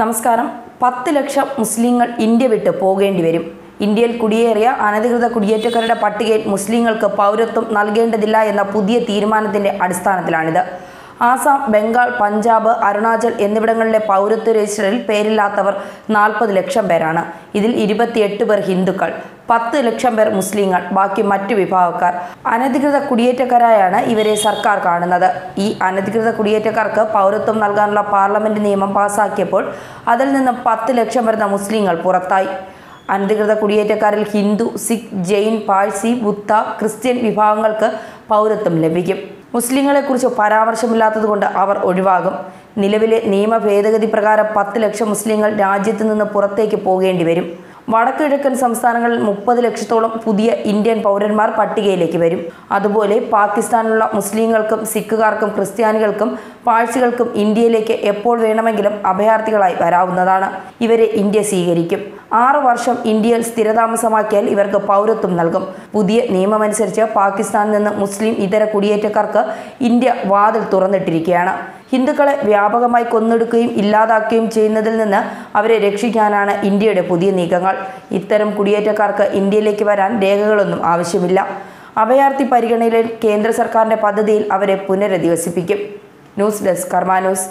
നമസ്കാരം. പത്ത് ലക്ഷം മുസ്ലിങ്ങൾ ഇന്ത്യ വിട്ട് പോകേണ്ടി വരും. ഇന്ത്യയിൽ കുടിയേറിയ അനധികൃത കുടിയേറ്റക്കാരുടെ പട്ടികയിൽ മുസ്ലിങ്ങൾക്ക് പൗരത്വം നൽകേണ്ടതില്ല എന്ന പുതിയ തീരുമാനത്തിന്റെ അടിസ്ഥാനത്തിലാണിത്. ആസാം ബംഗാൾ പഞ്ചാബ് അരുണാചൽ എന്നിവിടങ്ങളിലെ പൗരത്വ രജിസ്റ്ററിൽ പേരില്ലാത്തവർ നാൽപ്പത് ലക്ഷം പേരാണ്. ഇതിൽ ഇരുപത്തിയെട്ട് പേർ ഹിന്ദുക്കൾ പത്ത് ലക്ഷം പേർ മുസ്ലിങ്ങൾ ബാക്കി മറ്റു വിഭാഗക്കാർ. അനധികൃത കുടിയേറ്റക്കാരായാണ് ഇവരെ സർക്കാർ കാണുന്നത്. ഈ അനധികൃത കുടിയേറ്റക്കാർക്ക് പൗരത്വം നൽകാനുള്ള പാർലമെന്റ് നിയമം പാസാക്കിയപ്പോൾ അതിൽ നിന്ന് പത്ത് ലക്ഷം വരുന്ന മുസ്ലിങ്ങൾ പുറത്തായി. അനധികൃത കുടിയേറ്റക്കാരിൽ ഹിന്ദു സിഖ് ജെയിൻ പാഴ്സി ബുദ്ധ ക്രിസ്ത്യൻ വിഭാഗങ്ങൾക്ക് പൗരത്വം ലഭിക്കും. മുസ്ലിങ്ങളെക്കുറിച്ച് പരാമർശമില്ലാത്തതുകൊണ്ട് അവർ ഒഴിവാകും. നിലവിലെ നിയമ ഭേദഗതി പ്രകാരം പത്ത് ലക്ഷം മുസ്ലിങ്ങൾ രാജ്യത്ത് നിന്ന് പുറത്തേക്ക് പോകേണ്ടി വരും. വടക്ക് കിഴക്കൻ സംസ്ഥാനങ്ങളിൽ മുപ്പത് ലക്ഷത്തോളം പുതിയ ഇന്ത്യൻ പൗരന്മാർ പട്ടികയിലേക്ക് വരും. അതുപോലെ പാകിസ്ഥാനിലുള്ള മുസ്ലിങ്ങൾക്കും സിഖുകാർക്കും ക്രിസ്ത്യാനികൾക്കും പാഴ്സികൾക്കും ഇന്ത്യയിലേക്ക് എപ്പോൾ വേണമെങ്കിലും അഭയാർത്ഥികളായി വരാവുന്നതാണ്. ഇവരെ ഇന്ത്യ സ്വീകരിക്കും. ആറ് വർഷം ഇന്ത്യയിൽ സ്ഥിരതാമസമാക്കിയാൽ ഇവർക്ക് പൗരത്വം നൽകും. പുതിയ നിയമമനുസരിച്ച് പാകിസ്ഥാനിൽ നിന്ന് മുസ്ലിം ഇതര കുടിയേറ്റക്കാർക്ക് ഇന്ത്യ വാതിൽ തുറന്നിട്ടിരിക്കുകയാണ്. ഹിന്ദുക്കളെ വ്യാപകമായി കൊന്നെടുക്കുകയും ഇല്ലാതാക്കുകയും ചെയ്യുന്നതിൽ നിന്ന് അവരെ രക്ഷിക്കാനാണ് ഇന്ത്യയുടെ പുതിയ നീക്കങ്ങൾ. ഇത്തരം കുടിയേറ്റക്കാർക്ക് ഇന്ത്യയിലേക്ക് വരാൻ രേഖകളൊന്നും ആവശ്യമില്ല. അഭയാർത്ഥി പരിഗണനയിൽ കേന്ദ്ര സർക്കാരിന്റെ പദ്ധതിയിൽ അവരെ പുനരധിവസിപ്പിക്കും. News desk Karma news.